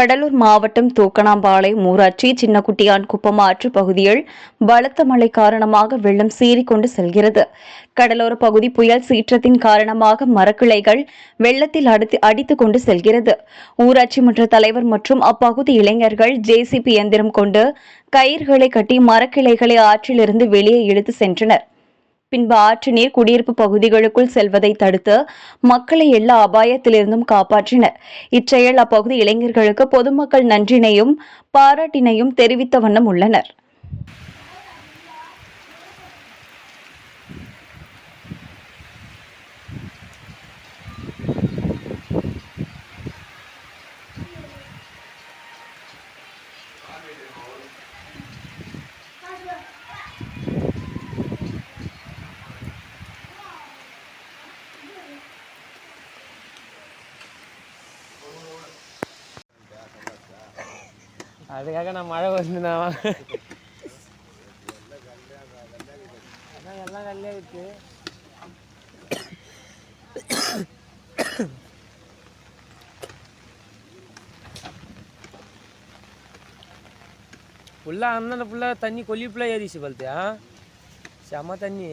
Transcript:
கடலூர் மாவட்டம் தூக்கணாம்பாளையம் ஊராட்சி சின்னக்குட்டியான் குப்பம் ஆற்று பகுதியில் பலத்த மழை காரணமாக வெள்ளம் சீறிக்கொண்டு செல்கிறது. கடலோர பகுதி புயல் சீற்றத்தின் காரணமாக மரக்கிளைகள் வெள்ளத்தில் அடித்து அடித்துக் கொண்டு செல்கிறது. ஊராட்சி மன்ற தலைவர் மற்றும் அப்பகுதி இளைஞர்கள் ஜேசிபி இயந்திரம் கொண்டு கயிர்களை கட்டி மரக்கிளைகளை ஆற்றிலிருந்து வெளியே இழுத்து சென்றனர். பின்பு ஆற்று நீர் குடியிருப்பு பகுதிகளுக்குள் செல்வதை தடுத்து மக்களை எல்லா அபாயத்திலிருந்தும் காப்பாற்றினர். இச்செயல் அப்பகுதி இளைஞர்களுக்கு பொதுமக்கள் நன்றினையும் பாராட்டினையும் தெரிவித்த வண்ணம் உள்ளனர். அதுக்காக நான் மழை வந்து நான் அதான் எல்லாம் கல்லே இருக்கு. ஃபுல்லாக அண்ணன் ஃபுல்லாக தண்ணி கொல்லி ஃபுல்லாக ஏறிச்சு பல்த்தியா செம தண்ணி.